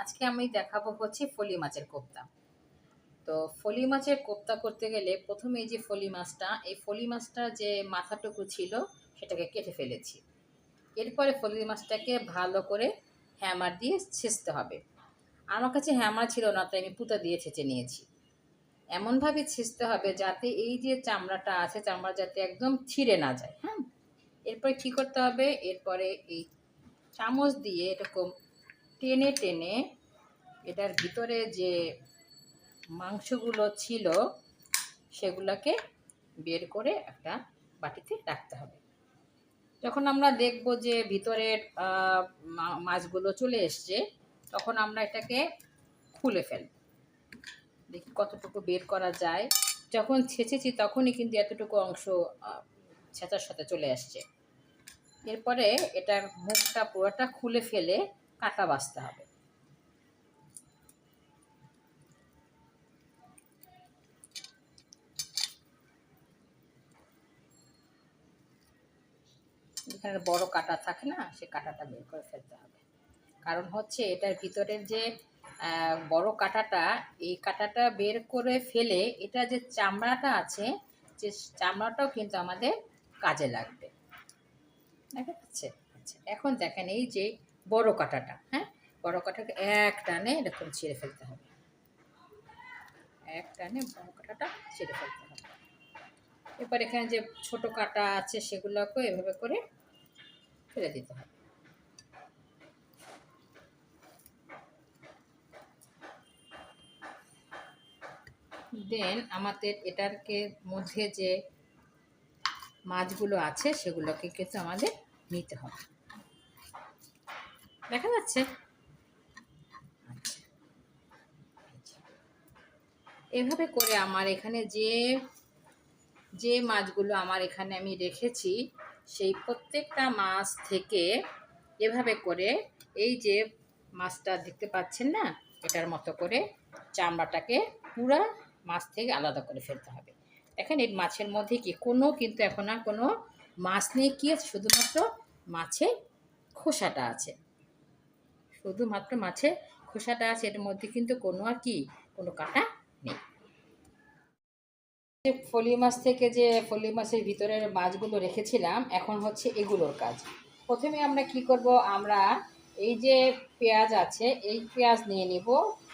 আজকে আমি দেখাবো হচ্ছে ফলি মাছের কোপ্তা। তো ফলি মাছের কোপ্তা করতে গেলে প্রথমে এই যে ফলি মাছটা, এই ফলি মাছটা যে মাথাটুকু ছিল সেটাকে কেটে ফেলেছি। এরপরে ফলি মাছটাকে ভালো করে হ্যামার দিয়ে ছেঁচতে হবে। আমার কাছে হ্যামার ছিল না, তাই আমি পুঁতা দিয়ে ছেঁচে নিয়েছি। এমনভাবে ছেঁচতে হবে যাতে এই যে চামড়াটা আছে, চামড়া যাতে একদম ছিঁড়ে না যায় হ্যাঁ? এরপরে কী করতে হবে? এরপরে এই চামচ দিয়ে এরকম টেনে টেনে এটার ভিতরে যে মাংসগুলো ছিল, সেগুলোকে বের করে একটা বাটিতে রাখতে হবে। যখন আমরা দেখব যে ভিতরের মাছগুলো চলে এসছে, তখন আমরা এটাকে খুলে ফেলব। দেখি কতটুকু বের করা যায়। যখন ছেঁচেছি তখনই কিন্তু এতটুকু অংশ ছেঁচার সাথে চলে আসছে। এরপরে এটার মুখটা পুরোটা খুলে ফেলে কাটা বাছতে হবে। যেখানে বড় কাটা থাকে না, সে কাটাটা বের করে ফেলতে হবে। কারণ হচ্ছে এটার ভিতরের যে বড় কাটাটা, এই কাটাটা বের করে ফেলে এটা যে চামড়াটা আছে, যে চামড়াটাও কিন্তু আমাদের কাজে লাগবে। দেখা যাচ্ছে? আচ্ছা এখন দেখেন এই যে বড় কাটাটা হ্যাঁ? বড় কাটাকে এক টানে এরকম ছিঁড়ে ফেলতে হবে। এক টানে বড় কাটাটা ছিঁড়ে ফেলতে হবে। এবার এখানে যে ছোট কাটা আছে সেগুলোকে এভাবে করে ফেলে দিতে হবে। দেন আমাদের এটারকে মধ্যে যে মাছগুলো আছে সেগুলোকে কিন্তু আমাদের নিতে হবে। দেখা যাচ্ছে। এভাবে করে আমার এখানে যে যে মাছগুলো আমার এখানে আমি রেখেছি, সেই প্রত্যেকটা মাছ থেকে এভাবে করে এই যে মাছটা দেখতে পাচ্ছেন না, এটার মতো করে চামড়াটাকে পুরা মাছ থেকে আলাদা করে ফেলতে হবে। দেখেন এই মাছের মধ্যে কি কোনো কিন্তু এখন আর কোনো মাছ নেই, কি শুধুমাত্র মাছের খোসাটা আছে। শুধুমাত্র মাছের খোসাটা আছে, এর মধ্যে কিন্তু কোনো আর কি, কোনো কাটা নেই। যে ফলি মাছ থেকে যে ফলি মাছের ভিতরের মাছগুলো রেখেছিলাম, এখন হচ্ছে এগুলোর কাজ। প্রথমে আমরা কি করব, আমরা এই যে পেঁয়াজ আছে, এই পেঁয়াজ নিয়ে নিব।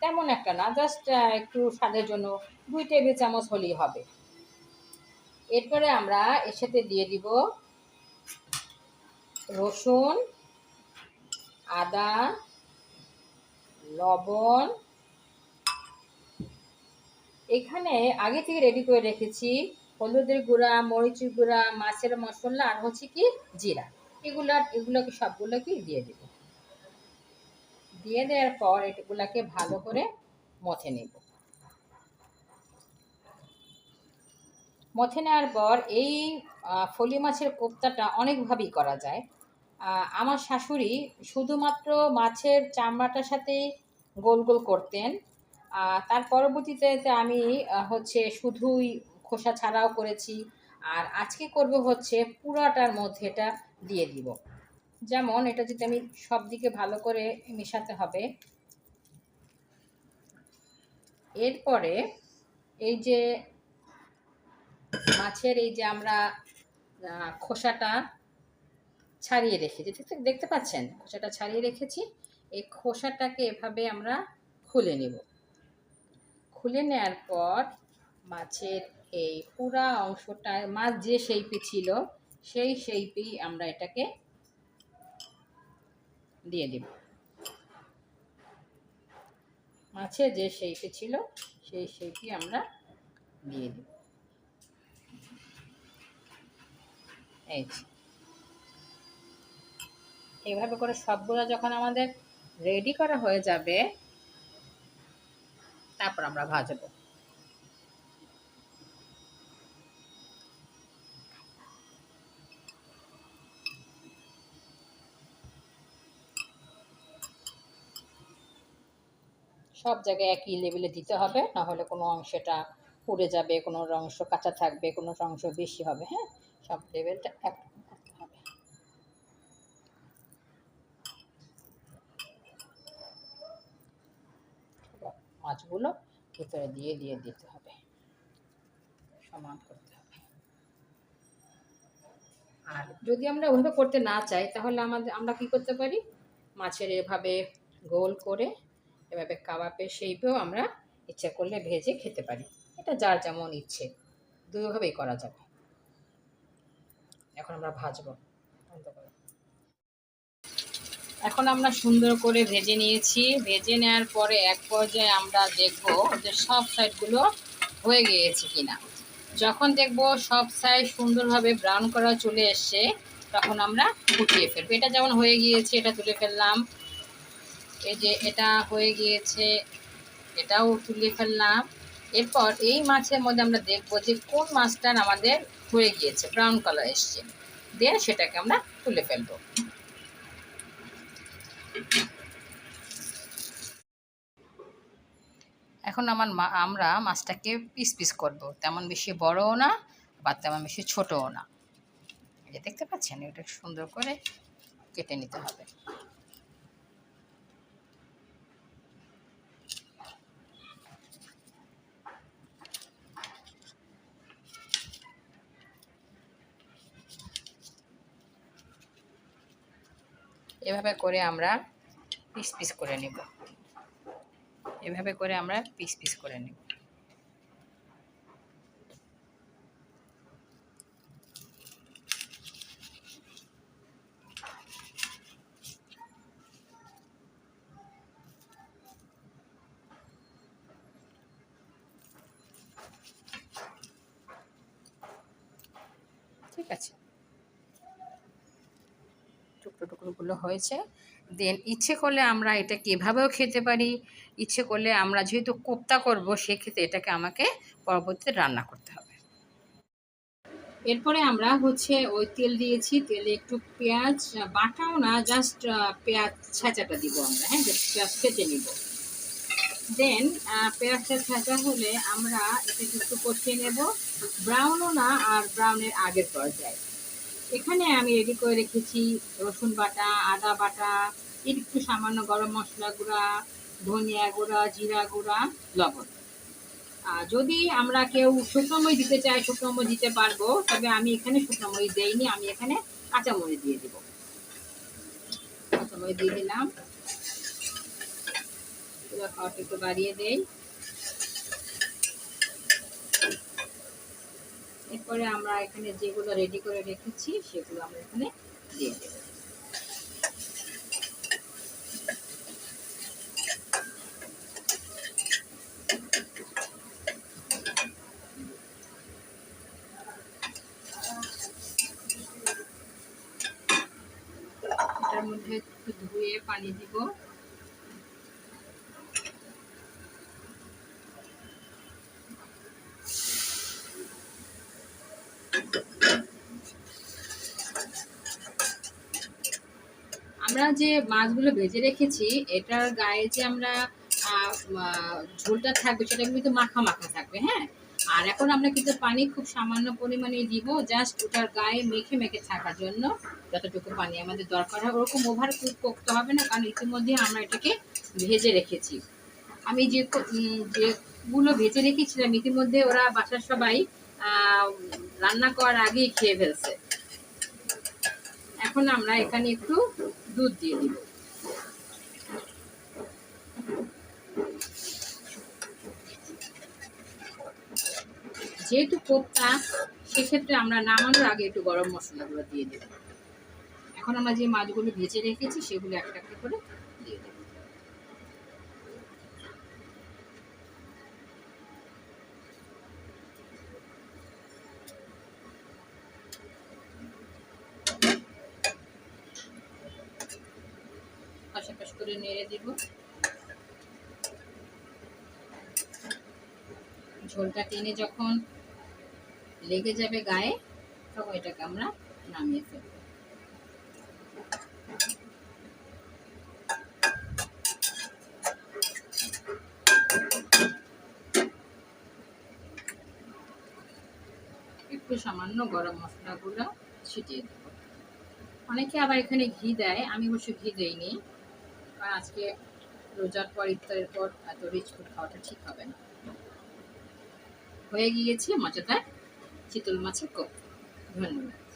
তেমন একটা না জাস্ট একটু স্বাদের জন্য দুই টেবিল চামচ হলেই হবে। এরপরে আমরা এর সাথে দিয়ে দিব রসুন, আদা লবণ। এখানে আগে থেকে রেডি করে রেখেছি হলুদের গুঁড়া, মরিচের গুঁড়া, মাছের মশলা আর হচ্ছে কি জিরা। এগুলা, এগুলোকে সবগুলোকে দিয়ে দেব। দিয়ে দেওয়ার পর এগুলাকে ভালো করে মথে নেব। মথে নেওয়ার পর এই ফলি মাছের কোপ্তাটা অনেকভাবেই করা যায়। আমার শাশুড়ি শুধুমাত্র মাছের চামড়াটার সাথেই গোল গোল করতেন। তার পরবর্তীতে আমি হচ্ছে শুধুই খোসা ছাড়াও করেছি। আর আজকে করব হচ্ছে পুরাটার মধ্যে এটা দিয়ে দিব। যেমন এটা যদি আমি সব দিকে ভালো করে মেশাতে হবে। এরপরে এই যে মাছের এই যে আমরা খোসাটা ছাড়িয়ে রেখেছি। দেখতে- পাচ্ছেন? খোসাটা ছাড়িয়ে রেখেছি। এই খোসাটাকে এভাবে আমরা খুলে নেব। খুলে নেওয়ার পর মাছের এই পুরা অংশটা, মাছ যে শেপে ছিল, সেই শেপেই আমরা এটাকে দিয়ে দেব। মাছের যে শেপে ছিল, সেই শেপই আমরা দিয়ে দেব। এই। এইভাবে করে সবগুলো যখন আমাদের রেডি করা হয়ে যাবে, তারপর আমরা ভাজবো। সব জায়গায় একই লেভেলে দিতে হবে না হলে কোনো অংশটা পুড়ে যাবে, কোনো অংশ কাঁচা থাকবে, কোনো অংশ বেশি হবে হ্যাঁ? সব লেভেলটা এক করতে হবে মাছগুলো ভিতরে দিয়ে দিয়ে দিতে হবে। সমান করতে হবে। আর যদি আমরা ওইভাবে করতে না চাই, তাহলে আমাদের, আমরা কি করতে পারি? মাছের এভাবে গোল করে, এভাবে কাবাবের শেপেও আমরা ইচ্ছা করলে ভেজে খেতে পারি। এটা যার যেমন ইচ্ছে দুইভাবেই করা যাবে। এখন আমরা ভাজবো। বন্ধ করো। এখন আমরা সুন্দর করে ভেজে নিয়েছি। ভেজে নেওয়ার পরে এক পর্যায়ে আমরা দেখব যে সব সাইডগুলো হয়ে গিয়েছে কিনা। যখন দেখব সব সাইড সুন্দরভাবে ব্রাউন করা চলে এসছে, তখন আমরা ফুটিয়ে ফেলব। এটা যেমন হয়ে গিয়েছে, এটা তুলে ফেললাম। এই যে এটা হয়ে গিয়েছে, এটাও তুলে ফেললাম। এরপর এই মাছের মধ্যে আমরা দেখব যে কোন মাছটার আমাদের হয়ে গিয়েছে, ব্রাউন কালার এসছে। দিয়ে সেটাকে আমরা তুলে ফেলব। এখন আমার মা, আমরা মাছটাকে পিস পিস করব। তেমন বেশি বড়ও না, বা তেমন বেশি ছোটও না। এই দেখতে পাচ্ছেন, এটা সুন্দর করে কেটে নিতে হবে। এভাবে করে আমরা পিস পিস করে নেব। এভাবে করে আমরা পিস পিস করে নেব। ঠিক আছে। টুকরো টুকরোগুলো হয়েছে। দেন ইচ্ছে করলে আমরা এটাকে এভাবেও খেতে পারি। ইচ্ছে করলে আমরা যেহেতু কোপ্তা করব, সেক্ষেত্রে এটাকে আমাকে পরবর্তীতে রান্না করতে হবে। এরপরে আমরা হচ্ছে ওই তেল দিয়েছি। তেলে একটু পেঁয়াজ, বাটাও না জাস্ট পেঁয়াজ ছাঁচাটা দিব আমরা হ্যাঁ? পেঁয়াজ কেটে নিব। দেন পেঁয়াজটা ছাঁচা হলে আমরা এটাকে একটু কষিয়ে নেব। ব্রাউনও না, আর ব্রাউনের আগের পর্যায়ে। এখানে আমি রেডি করে রেখেছি রসুন বাটা, আদা বাটা, একটু সামান্য গরম মশলা গুঁড়া, ধনিয়া গুঁড়া, জিরা গুঁড়া, লবণ। আর যদি আমরা কেউ শুকনোময় দিতে চাই শুকনোময় দিতে পারব, তবে আমি এখানে শুকনোময় দেইনি, আমি এখানে কাঁচামরিচ দিয়ে দিব। কাঁচামরিচ দিয়ে দিলাম। খাওয়াটা একটু বাড়িয়ে দেই। এরপরে আমরা এখানে যেগুলো রেডি করে রেখেছি সেগুলো আমরা এখানে দিয়ে দেব এটার মধ্যে একটু ধুয়ে পানি দিব আমরা যে মাছগুলো ভেজে রেখেছি, এটার গায়ে যে আমরা ঝোলটা থাকবে সেটা কিন্তু মাখা মাখা থাকবে হ্যাঁ? আর এখন আমরা কিন্তু পানি খুব সামান্য পরিমাণে দিব জাস্ট ওটার গায়ে মেখে মেখে থাকার জন্য। যতটুকু পানি আমাদের দরকার হয়, ওরকম ওভার কুক করতে হবে না, কারণ ইতিমধ্যে আমরা এটাকে ভেজে রেখেছি। আমি যে যেগুলো ভেজে রেখেছিলাম, ইতিমধ্যে ওরা বাসার সবাই রান্না করার আগেই খেয়ে ফেলছে। এখন আমরা এখানে একটু দুধ দিয়ে দিব। যেহেতু কোপ্তা, সেক্ষেত্রে আমরা নামানোর আগে একটু গরম মশলাগুলো দিয়ে দেব। এখন আমরা যে মাছগুলো ভেজে রেখেছি, সেগুলো একটা একটা করে দিয়ে দেব। নেড়ে দিব। ঝোলটা টেনে যখন লেগে যাবে গায়ে, তখন এটাকে আমরা নামিয়ে ফেলব। একটু সামান্য গরম মশলাগুলো ছিটিয়ে দেব। অনেকে আবার এখানে ঘি দেয়, আমি অবশ্য ঘি দেইনি। কারণ আজকে রোজার পর, ইফতারের পর এত রিচ ফুড খাওয়াটা ঠিক হবে না। হয়ে গিয়েছে মজাদার চিতল মাছের কোপ ধন্যবাদ।